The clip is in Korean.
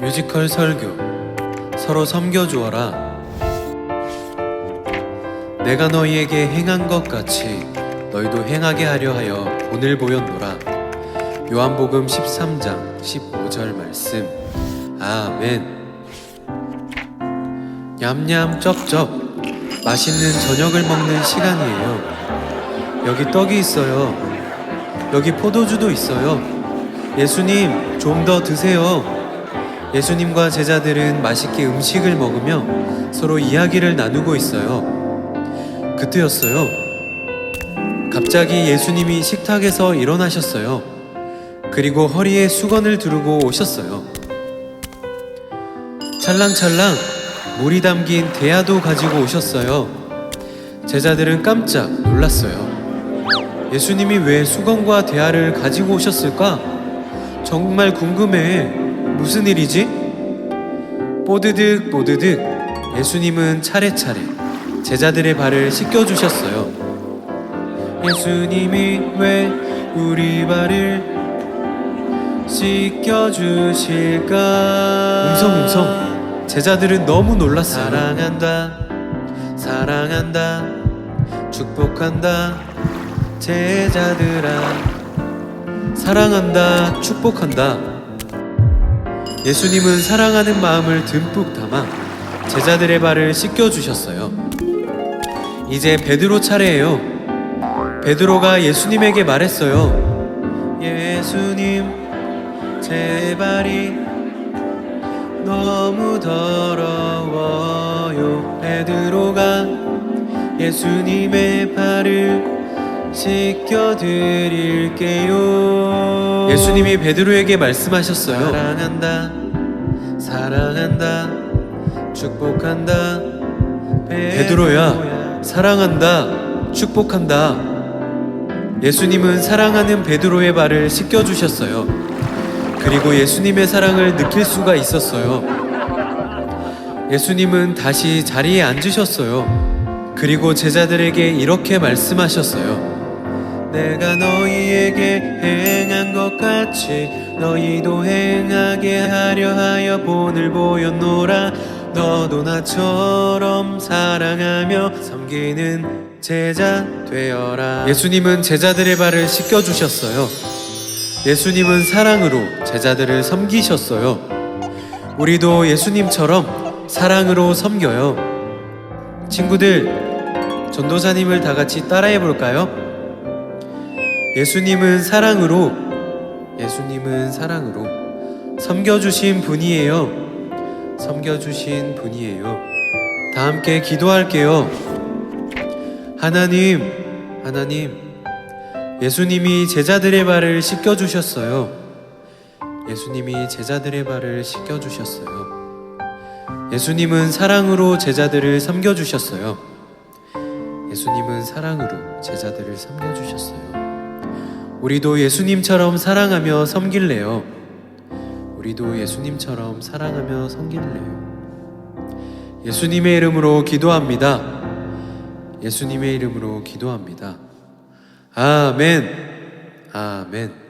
뮤지컬 설교. 서로 섬겨 주어라. 내가 너희에게 행한 것 같이 너희도 행하게 하려 하여 본을 보였노라. 요한복음 13장 15절 말씀. 아멘. 냠냠 쩝쩝. 맛있는 저녁을 먹는 시간이에요. 여기 떡이 있어요. 여기 포도주도 있어요. 예수님 좀 더 드세요 예수님과 제자들은 맛있게 음식을 먹으며 서로 이야기를 나누고 있어요. 그때였어요. 갑자기 예수님이 식탁에서 일어나셨어요. 그리고 허리에 수건을 두르고 오셨어요. 찰랑찰랑 물이 담긴 대야도 가지고 오셨어요. 제자들은 깜짝 놀랐어요. 예수님이 왜 수건과 대야를 가지고 오셨을까? 정말 궁금해. 무슨 일이지? 뽀드득 뽀드득 예수님은 차례차례 제자들의 발을 씻겨 주셨어요. 예수님이 왜 우리 발을 씻겨 주실까? 웅성웅성 제자들은 너무 놀랐어요. 사랑한다 사랑한다 축복한다 제자들아 사랑한다 축복한다 예수님은 사랑하는 마음을 듬뿍 담아 제자들의 발을 씻겨 주셨어요. 이제 베드로 차례예요. 베드로가 예수님에게 말했어요. 예수님, 제 발이 너무 더러워요. 베드로가 예수님의 발을 씻겨 드릴게요. 예수님이 베드로에게 말씀하셨어요. 사랑한다, 사랑한다, 축복한다. 베드로야, 사랑한다, 축복한다. 예수님은 사랑하는 베드로의 발을 씻겨 주셨어요. 그리고 예수님의 사랑을 느낄 수가 있었어요. 예수님은 다시 자리에 앉으셨어요. 그리고 제자들에게 이렇게 말씀하셨어요. 내가 너희에게 행한 것 같이 너희도 행하게 하려 하여 본을 보였노라. 너도 나처럼 사랑하며 섬기는 제자 되어라. 예수님은 제자들의 발을 씻겨 주셨어요. 예수님은 사랑으로 제자들을 섬기셨어요. 우리도 예수님처럼 사랑으로 섬겨요. 친구들 전도사님을 다 같이 따라해 볼까요? 예수님은 사랑으로 예수님은 사랑으로 섬겨주신 분이에요. 섬겨주신 분이에요. 다 함께 기도할게요. 하나님, 하나님, 예수님이 제자들의 발을 씻겨주셨어요. 예수님이 제자들의 발을 씻겨주셨어요. 예수님은 사랑으로 제자들을 섬겨주셨어요. 예수님은 사랑으로 제자들을 섬겨주셨어요. 우리도 예수님처럼 사랑하며 섬길래요. 우리도 예수님처럼 사랑하며 섬길래요. 예수님의 이름으로 기도합니다. 예수님의 이름으로 기도합니다. 아멘. 아멘.